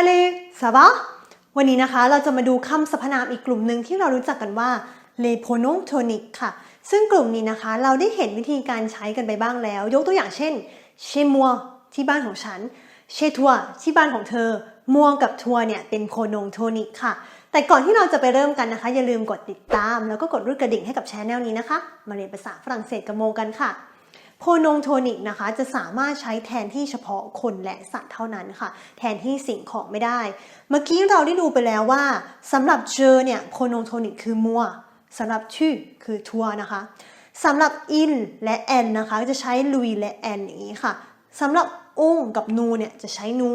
Salut ça va วันนี้นะคะเราจะมาดูคำสรรพนามอีกกลุ่มหนึ่งที่เรารู้จักกันว่า les pronoms toniques ค่ะ ซึ่งกลุ่มนี้นะคะเราได้เห็นวิธีการใช้กันไปบ้างแล้ว ยกตัวอย่างเช่น chez moi ที่บ้านของฉัน chez toi ที่บ้านของเธอมัวกับทัวเนี่ยเป็นโพนงโทนิกค่ะ แต่ก่อนที่เราจะไปเริ่มกันนะคะ อย่าลืมกดติดตาม แล้วก็กดรูปกระดิ่งให้กับช anel นี้นะคะ มาเรียนภาษาฝรั่งเศสกับโมกันค่ะ โพนงโทนิกนะคะจะสามารถใช้แทนที่เฉพาะคนและสัตว์เท่านั้นค่ะ แทนที่สิ่งของไม่ได้ เมื่อกี้เราได้ดูไปแล้วว่าสำหรับเจอเนี่ยโพนงโทนิกคือมัวสำหรับชื่อคือทัวนะคะสำหรับอินและแอนนะคะจะใช้ลุยและแอนอย่างนี้ค่ะสำหรับองกับนูเนี่ยจะใช้นู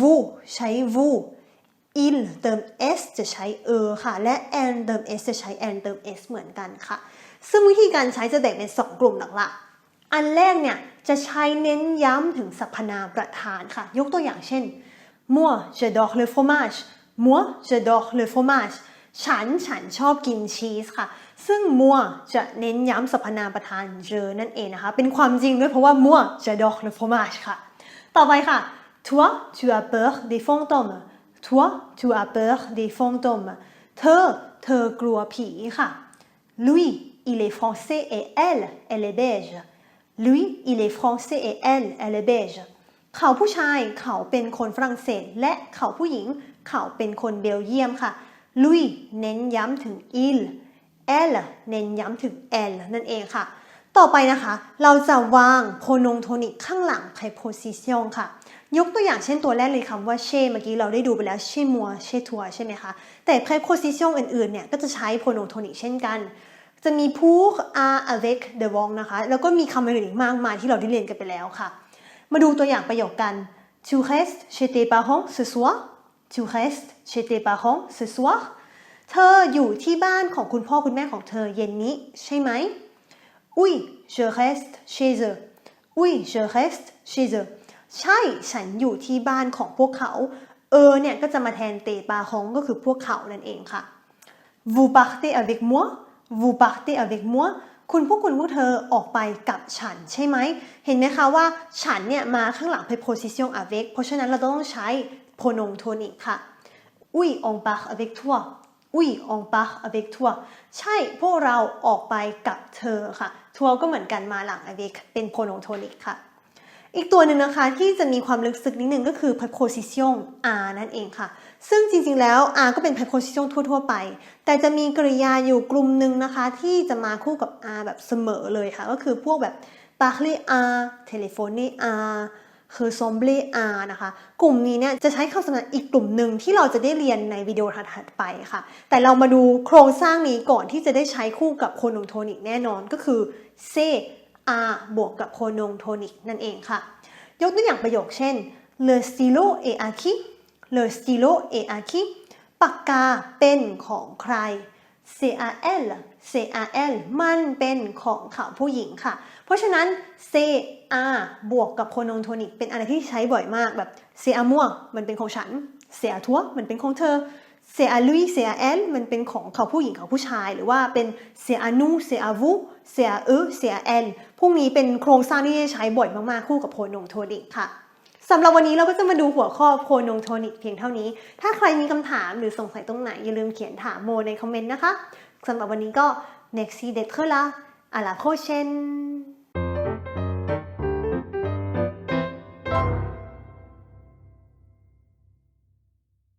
vous ใช้ vous il เติม s จะใช้เออค่ะ และ an เติม s จะใช้ an เติม s เหมือนกันค่ะ ซึ่งวิธีการใช้จะแบ่งเป็น 2 กลุ่มหลักๆ อันแรกเนี่ยจะใช้เน้นย้ำถึงสรรพนามประธานค่ะ ยกตัวอย่างเช่น moi j'adore le fromage moi j'adore le fromage ฉันฉันชอบกินชีสค่ะ ซึ่ง moi จะเน้นย้ำสรรพนามประธาน je นั่นเองนะคะ เป็นความจริงด้วยเพราะว่า moi j'adore le fromage ค่ะ ต่อไปค่ะ toi tu as peur des fantômes toi tu as peur des fantômes เธอเธอกลัวผีค่ะ lui il est français et elle elle est belge lui il est français et elle elle est belge เขาผู้ชายเขาเป็นคนฝรั่งเศส และเขาผู้หญิง เขาเป็นคนเบลเยียมค่ะ lui เน้นย้ำถึง il elle เน้นย้ำถึง elle นั่นเองค่ะ ต่อไปนะคะ เราจะวางโพนงโทนิกข้างหลัง preposition ค่ะ ยกตัวอย่างเช่นตัวแรกเลยคำว่าเช่เมื่อกี้เราได้ดูไปแล้วเช่มัวเช่ทัวใช่ไหมคะ แต่ preposition อื่นๆเนี่ยก็จะใช้โพนงโทนิกเช่นกัน จะมี pour a avec de v o n นะคะ แล้วก็มีคำอื่นอีกมากมายที่เราได้เรียนกันไปแล้วค่ะ มาดูตัวอย่างประโยคกัน tu restes chez tes parents ce soir tu restes chez tes parents ce soir เธออยู่ที่บ้านของคุณพ่อคุณแม่ของเธอเย็นนี้ใช่ไหม oui je reste chez eux oui je reste chez eux ใช่ฉันอยู่ที่บ้านของพวกเขา เออเนี่ยก็จะมาแทนเตปาฮองก็คือพวกเขานั่นเองค่ะ vous partez avec moi vous partez avec moi คุณพวกคุณพวกเธอออกไปกับฉันใช่ไหม เห็นไหมคะว่าฉันเนี่ยมาข้างหลัง preposition avec เพราะฉะนั้นเราต้องใช้ pronom tonic ค่ะ oui on part avec toi oui on part avec toi ใช่พวกเราออกไปกับเธอค่ะ ทัวก็เหมือนกันมาหลัง avec เป็น pronom tonic ค่ะ อีกตัวหนึ่งนะคะที่จะมีความลึกซึ้งนิดนึงก็คือ preposition are นั่นเองค่ะ ซึ่งจริงๆแล้ว are ก็เป็น preposition ทั่ว ๆ ไป แต่จะมีกริยาอยู่กลุ่มหนึ่งนะคะ ที่จะมาคู่กับ are แบบเสมอเลยค่ะ ก็คือพวกแบบ parler are téléphoner are คือ sombre are นะคะ กลุ่มนี้เนี่ยจะใช้คำสำนวนอีกกลุ่มหนึ่งที่เราจะได้เรียนในวิดีโอถัดๆไปค่ะ แต่เรามาดูโครงสร้างนี้ก่อนที่จะได้ใช้คู่กับโคโนโทนิกแน่นอนก็คือ say R บวกกับโคนงโทนิกนั่นเองค่ะ ยกตัวอย่างประโยคเช่น le stylo est à qui le stylo est à qui ปากกาเป็นของใคร CRL CRL มันเป็นของเขาผู้หญิงค่ะ เพราะฉะนั้น CR บวกกับโคนงโทนิกเป็นอะไรที่ใช้บ่อยมากแบบ c'est à moi มันเป็นของฉัน c'est à toi มันเป็นของเธอ c'est à lui c'est à elle มันเป็นของเขาผู้หญิงเขาผู้ชาย หรือว่าเป็น c'est à nous c'est à vous c'est à eux c'est à elle พวกนี้เป็นโครงสร้างที่ใช้บ่อยมากๆคู่กับโพนงโทนิกค่ะสำหรับวันนี้เราก็จะมาดูหัวข้อโพนงโทนิกเพียงเท่านี้ ถ้าใครมีคำถามหรือสงสัยตรงไหน อย่าลืมเขียนถามโมในคอมเมนต์นะคะสำหรับวันนี้ก็ merci d'être là à la prochaine